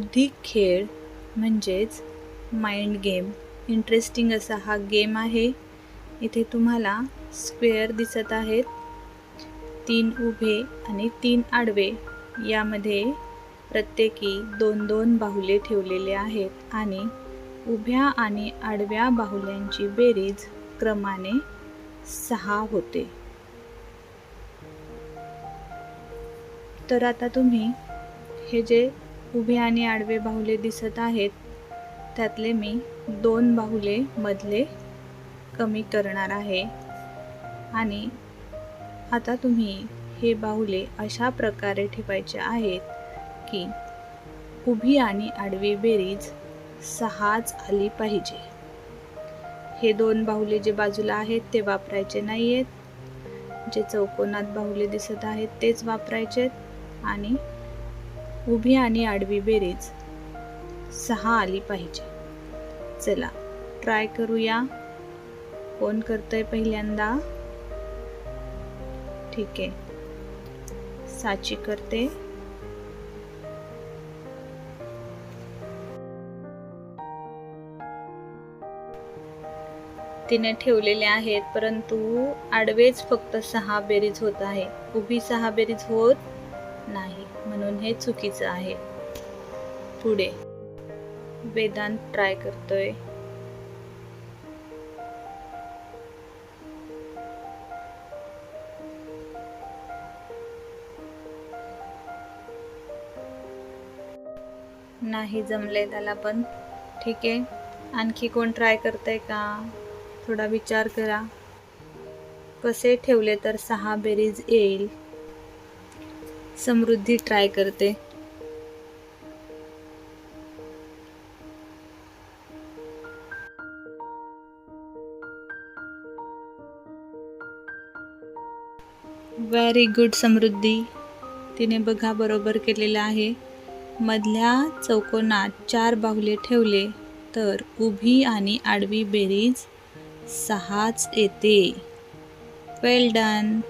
बौद्धिक खेळ म्हणजेच माइंड गेम इंटरेस्टिंग असा हा गेम आहे. इथे तुम्हाला स्क्वेअर दिसत आहेत. तीन उभे आणि तीन आडवे. यामध्ये प्रत्येकी दोन दोन बाहुले ठेवलेले आहेत आणि उभ्या आणि आडव्या बाहुल्यांची बेरीज क्रमाने सहा होते. तर आता तुम्ही हे जे उभे आणि आडवे बाहुले दिसत आहेत. त्यातले मी दोन बाहुले मधले कमी करणार आहे. आणि आता तुम्ही हे बाहुले अशा प्रकारे ठेवायचे आहेत की उभी आणि आडवी बेरीज सहाच आली पाहिजे. हे दोन बाहुले जे बाजूला आहेत ते वापरायचे नाही आहेत जे चौकोनात बाहुले दिसत आहेत तेच वापरायचे आणि उभी आणि आडवी बेरीज. सहा आली पाहिजे. चला ट्राय करूया. कोण करतंय पहिल्यांदा? ठीक. आहे साची करते. तिने ठेवलेले आहेत परंतु आडवेच फक्त सहा बेरीज होत आहे. उभी सहा बेरीज होत नाही म्हणून हे चुकीचं आहे. पुढे. वेदांत ट्राय करतोय. नाही जमले त्याला पण. ठीक आहे. आणखी कोण ट्राय करतंय का? थोडा विचार करा. कसे ठेवले तर सहा बेरीज येईल? समृद्धी ट्राय करते. Very good Samruddhi. तिने बघा बरोबर केलेलं आहे. मधल्या चौकोनात चार बाहुले ठेवले तर उभी आणि आडवी बेरीज सहाच येते. वेल डन